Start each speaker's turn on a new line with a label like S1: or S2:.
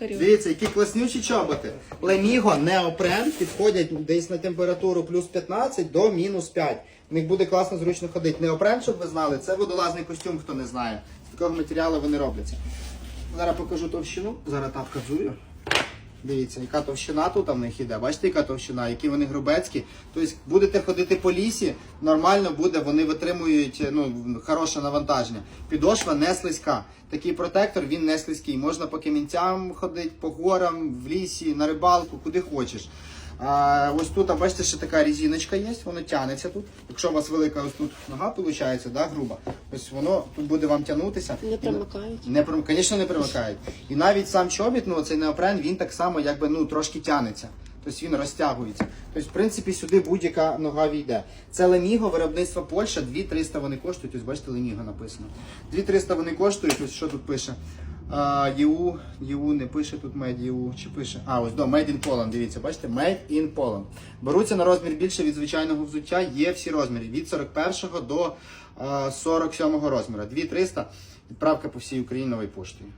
S1: Дивіться, які класнючі чоботи. Леміго, неопрен підходять десь на температуру плюс 15 до мінус 5. В них буде класно зручно ходити. Неопрен, щоб ви знали, це водолазний костюм, хто не знає. З такого матеріалу вони робляться. Зараз покажу товщину. Зараз тапка взую. Дивіться, яка товщина тут в них іде. Бачите, яка товщина, які вони грубецькі. Тобто будете ходити по лісі, нормально буде, вони витримують ну, хороше навантаження. Підошва не слизька. Такий протектор він не слизький. Можна по камінцям ходити, по горам, в лісі, на рибалку, куди хочеш. А, ось тут, а бачите, ще така резиночка є, воно тягнеться тут. Якщо у вас велика ось тут нога виходить, да, груба, ось воно тут буде вам тягнутися.
S2: Не примикають.
S1: Не прим... Звісно, не примикають. І навіть сам чобіт, ну цей неопрен, він так само якби ну трошки тянеться. Тобто він розтягується. Тобто, в принципі, сюди будь-яка нога війде. Це Леміго, виробництво Польща, 2300 вони коштують. Ось бачите, Леміго написано. 2300 вони коштують, ось що тут пише. ЄУ, ЄУ не пише тут Made EU, чи пише. А, ось до Made in Poland, дивіться, бачите, Made in Poland. Беруться на розмір більше від звичайного взуття, є всі розміри. Від 41 до 47 розміру. 2300, відправка по всій Україні новою поштою.